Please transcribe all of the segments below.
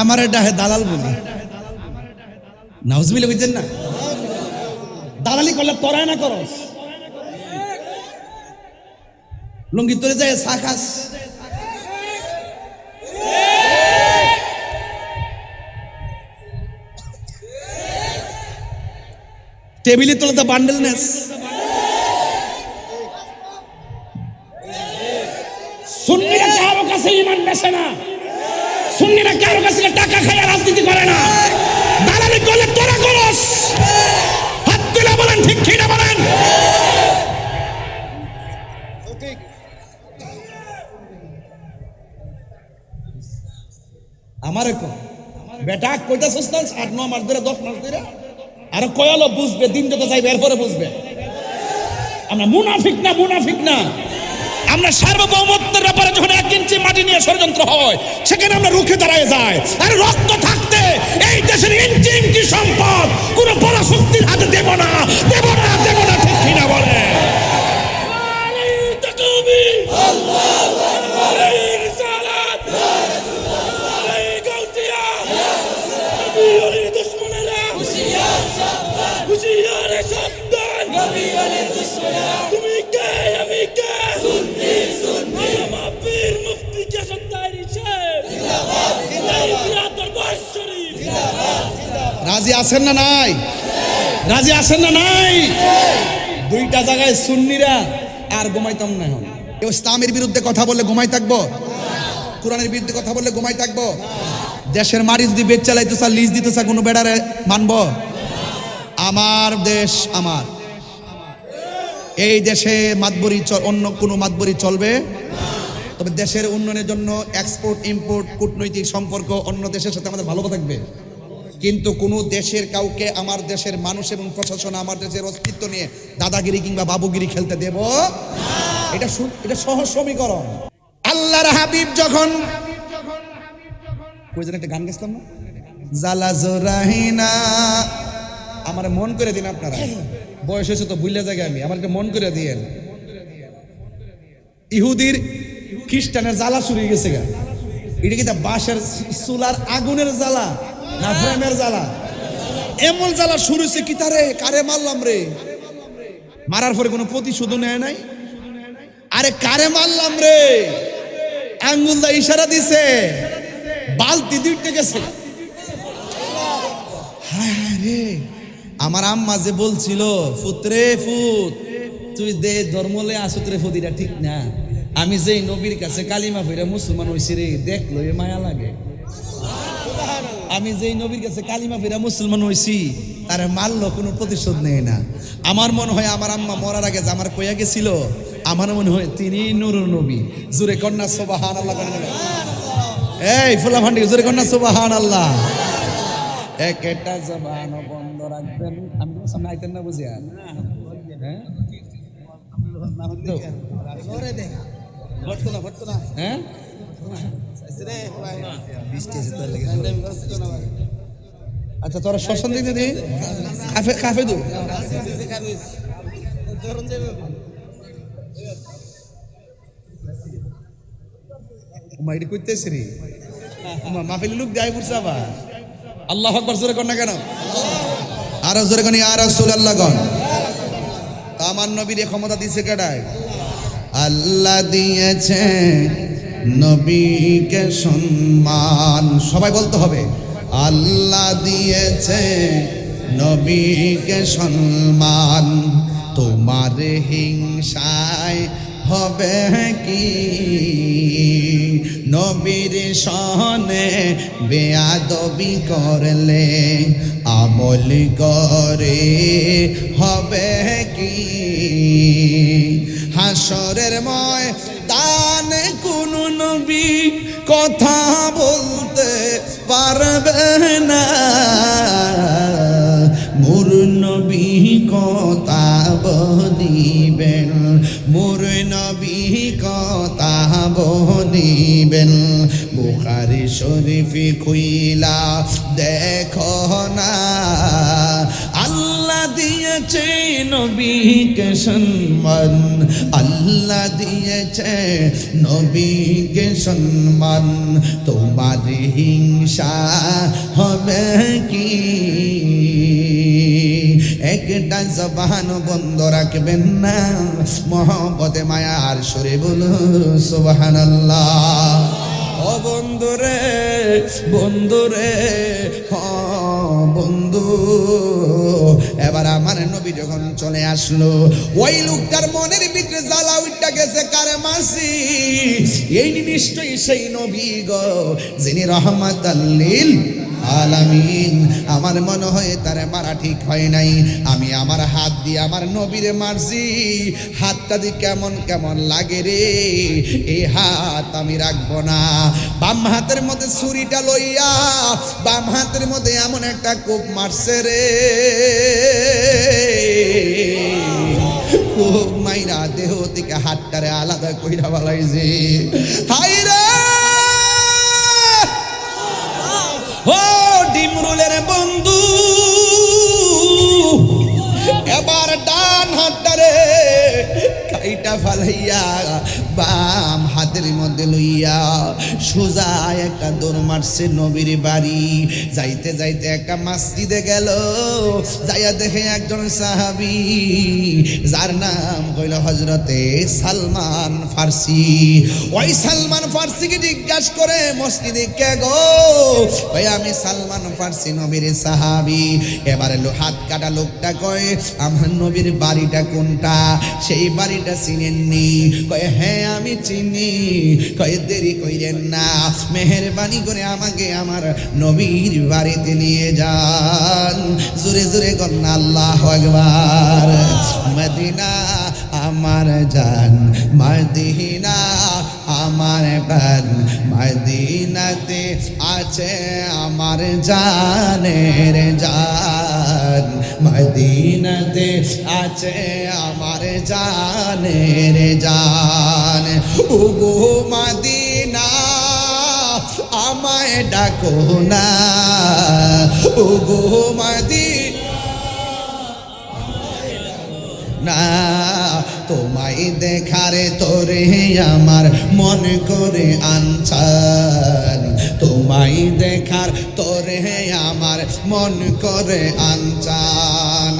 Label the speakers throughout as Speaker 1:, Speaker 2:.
Speaker 1: আমার এটা হে দালাল বলি। নাউজবিলে বুঝছেন না? দালালি করলে তোরাই না করস। লঙ্গি তোরে যায়, চা খাস। টেবিলে তোলে তো বান্ডেল নেস।
Speaker 2: সুন্নিরা কাছে ইমান বেছে না। সুন্নিরা কারও টাকা খাইয়া রাজনীতি করে না। দালালি করলে তোরা করস। হাত তুলে বলেন, ঠিক কিনা বলেন?
Speaker 1: আমারে কো। বেটা, কইতাছস না, আট, ন মাস ধরে, দশ মাস ধরে? আর কয়ালো বুঝবে, দিন যত যাইবে, এরপরে বুঝবে।
Speaker 2: আমরা মুনাফিক না মুনাফিক না। আমরা সার্বভৌমত্বের ব্যাপারে যখন এক ইঞ্চি মাটি নিয়ে ষড়যন্ত্র হয়, সেখানে আমরা রুখে দাঁড়ায় যাই। আর রক্ত থাকতে এই দেশের ইঞ্চি ইঞ্চি সম্পদ
Speaker 1: রাজি আছেন না নাই? রাজি আছেন না নাই? দুইটা জায়গায় সুন্নিরা আর ঘুমাইতাম না এখন। কেউ ইসলামের বিরুদ্ধে কথা বললে ঘুমাই থাকব? কোরআনের বিরুদ্ধে কথা বললে ঘুমাই থাকব? দেশের মারি যদি বেচ চালাইতে চা লিজ দিতে চা কোনো বেড়ারে মানব? আমার দেশ আমার। এই দেশে মাতবরি অন্য কোনো মাতবরি চলবে? তবে দেশের উন্নয়নের জন্য এক্সপোর্ট ইম্পোর্ট কূটনৈতিক সম্পর্ক অন্য দেশের সাথে আমাদের ভালো থাকবে। কিন্তু কোনো দেশের কাউকে আমার দেশের মানুষ এবং প্রশাসন, আমার দেশের অস্তিত্ব নিয়ে দাদাগিরি কিংবা বাবুগিরি খেলতে দেব? এটা এটা সহজ সমীকরণ। আল্লাহর হাবিব যখন কই একটা গান গেছিলাম না? জালা জোরাহিনা আমার মন করে দিন আপনারা। বয়স হয়েছে তো বুঝলে জায়গায় আমি। আমার মন করে দিয়েন। ইহুদির খ্রিস্টানের জ্বালা শুরু গেছে গা। এটা কি তা বাঁশের চুলার আগুনের জ্বালা? না ফ্রেমের জ্বালা। এমন জ্বালা শুরু হয়েছে কি তারে? কারে মারলাম রে? মারার পরে কোনো প্রতিশোধ নেয় নাই? আরে কারে মারলাম রে? আঙ্গুল ইশারা দিছে। বালতি দুইটে গেছে। হায় রে। আমার আম্মা যে বলছিল ফুতরে ফুত, তুই দে ধর্মলে আসুতরে ফুদিটা ঠিক না। আমি যেই নবীর কাছে কালিমা ফিরে মুসলমান হইছি রে, দেখল এ মায়া লাগে। আমি যেই নবীর কাছে কালিমা ফিরা মুসলমান হয়েছি তার মারলো কোনো প্রতিশোধ নেয় না। আমার মনে হয় আমার আম্মা মরার আগে যে আমার কইয়া গেছিল আমার মনে হয় তিনি নুরুর নবী। জুরে কন্যা সোবাহান আল্লাহ এই ফুলা ভান্ডি জোরে কন্যা সোবাহান আল্লাহ একটা জবান বন্ধ রাখবেন। আমি তোমার সামনে আইতেন না বুঝিয়া? হ্যাঁ? হ্যাঁ? আচ্ছা তোরা শ্মশান দিতে দি কাফে কাফে দু। মাইডি কইতেছি রে। মাহফিলে লোক দেয় বুঝছে আবার। আল্লাহ আকবার, জোরে কর না কেন? আর জোরে কনি আর রাসূলুল্লাহ গণ আমার নবীর ক্ষমতা দিছে কেডায়? আল্লাহ দিয়েছে নবীকে সম্মান, সবাই বলতে হবে। আল্লাহ দিয়েছে নবীকে সম্মান। তোমার হিংসায় হবে কি? নবীর সনে বেয়াদবি করলে আমল করে হবে কি? হাসরের ময় দান কোন নবী কথা বলতে পারবে না। মোর নবী কথা বলিবেন, মোর নবী কথা বলিবেন। বুখারি শরীফি খুইলা দেখো না দিয়েছে নবীকে সম্মান। আল্লাহ দিয়েছে নবীকে সম্মান। তোমার হিংসা হবে কি? একটা জবান বন্ধ রাখবেন না। মহব্বতে, মায়ার সরে বলো সুবাহান ও বন্ধুরে বন্ধুরে, হ বন্ধু। আমার নবী যখন চলে আসলো, ওই লোকটার মনের ভিতরে জ্বালা উঠটা গেছে, কারে মাসি এই নিশ্চয়ই সেই নবী গো, যিনি রহমত আল্লিল আলামিন। আমার মনে হয় তার মারা ঠিক হয় নাই। আমি আমার হাত দিয়ে আমার নবীরে মারছি। হাতটা দিয়ে কেমন কেমন লাগে রে এই হাত আমি রাখব না। বাম হাতের মধ্যে ছুরিটা লইয়া বাম হাতের মধ্যে এমন একটা কোপ মারছে রে। খুব মাইরা দেহ থেকে হাতটারে আলাদা কইরা বালাইছে হাই রে! ফালাইয়া বাম হাতের মধ্যে লইয়া সোজা একটা দৌড় মারছে নবীর বাড়ি। যাইতে যাইতে একটা মসজিদে গেল। যাইয়া দেখে একজন সাহাবি, যার নাম কইল হজরতে সালমান ফার্সি। ওই সালমান ফার্সিকে জিজ্ঞাসা করে, মসজিদে কে গো? ওই আমি সালমান ফার্সি নবীর সাহাবি। এবারে হাত কাটা লোকটা কয়, আমার নবীর বাড়িটা কোনটা? সেই বাড়িটা চিনেননি। কয় হ্যাঁ আমি চিনি। কয় দেরি কইরেন না। মেহরবানি করে আমাকে আমার নবীর বাড়িতে নিয়ে যান। জোরে জোরে কন্যা আল্লাহ আকবার। মদিনা আমার জান, মদিনা আমার প্রাণ। মদিনাতে আছে আমার জানের জান। মদিনাতে আছে আমার জানের জান। উগো মদিনা, আমায় ডাকো না। উগো মদিনা, তোমায় দেখারে তোরে আমার মন করে আনছান। তোমায় দেখার, তোরে আমার মন করে আনচান।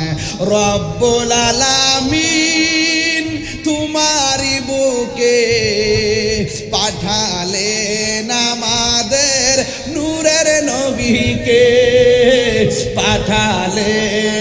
Speaker 1: রব্বুল আলামিন তোমারি বুকে পাঠালেন আমাদের নূরের নবীকে। পাঠালেন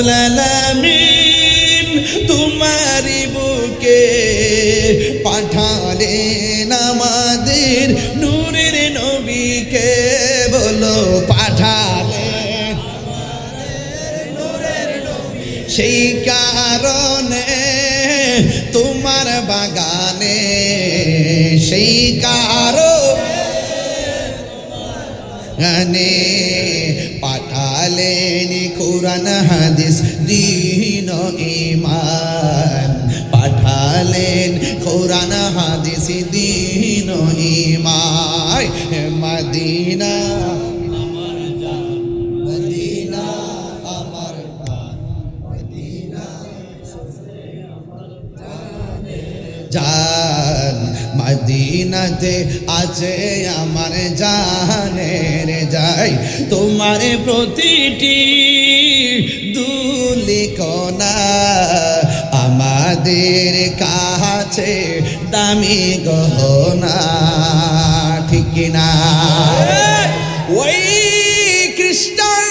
Speaker 1: রব্বুল আলামিন তোমারি বুকে পাঠালেন আমাদের নূরের নবীকে বলো পাঠালেন সেই কারণে তোমার বাগানে, সেই কারণে পাঠালেন কোরআন হাদিস দিন ইমান পাঠালেন কোরআন হাদিস দিন ইমান মদিনা জান। মদিনাতে আছে আমার জানের যাই তোমার প্রতিটি দুলিকনা আমাদের কাছে দামি গহনা ঠিক কিনা ওই খ্রিস্টান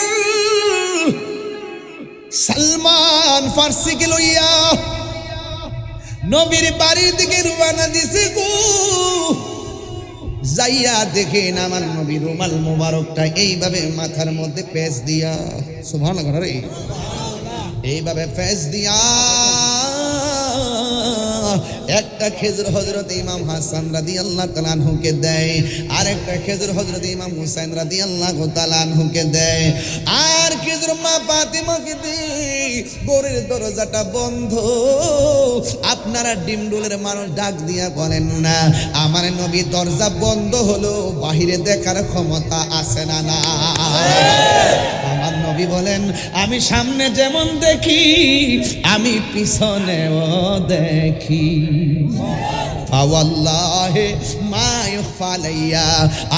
Speaker 1: সালমান ফার্সিকে লইয়া নবীর বাড়ির দিকে রুয়ানা দিছে গো। যাইয়া দেখেন আমার নবী রুমাল মোবারকটা এইভাবে মাথার মধ্যে পেঁচ দিয়া। সুভান ঘরে এইভাবে পেঁচ দিয়া। একটা খেজুর হজরত ইমাম হাসান রাদি আল্লাহ তালানহুকে দেয়, আর একটা খেজুর হজরত ইমাম হুসাইন রাদি আল্লাহ তালানহুকে দেয়। আর খেজুর মা ফাতিমাকে দেয়, গোরের দরজাটা বন্ধ। আপনারা ডিমডুলের মানুষ ডাক দিয়া বলেন না, আমার নবী দরজা বন্ধ হলো, বাহিরে দেখার ক্ষমতা আছে না না নবী বলেন, আমি সামনে যেমন দেখি, আমি পিছনেও দেখি।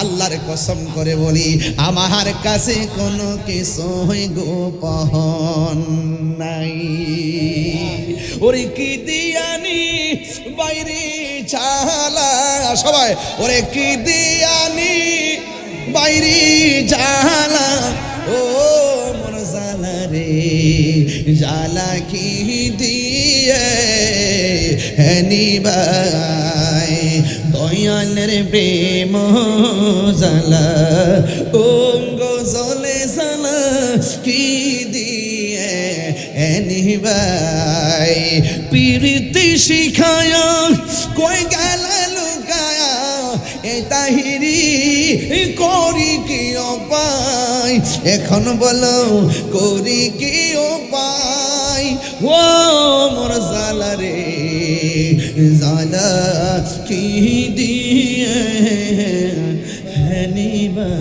Speaker 1: আল্লাহর কসম করে বলি, আমার কাছে কোনো কিছুই গোপন নাই। ওরে কি দিয়ানি, বাইরে চালা, সবাই, ওরে কি দিয়ানি, বাইরে জালা ও রে জালা কি দিয়ে হেনি বাই? দয়ালের প্রেম জালা ও গো জলে জালা কি দিয়ে এনি বাই? পিরিতি শিখায়া, কই গেল লুকায়া? এ তাহিরি করি কি উপায় এখন বলো করি কি পাই ও মোর জালা রে জালা কি দিয়ে হ্যানিবা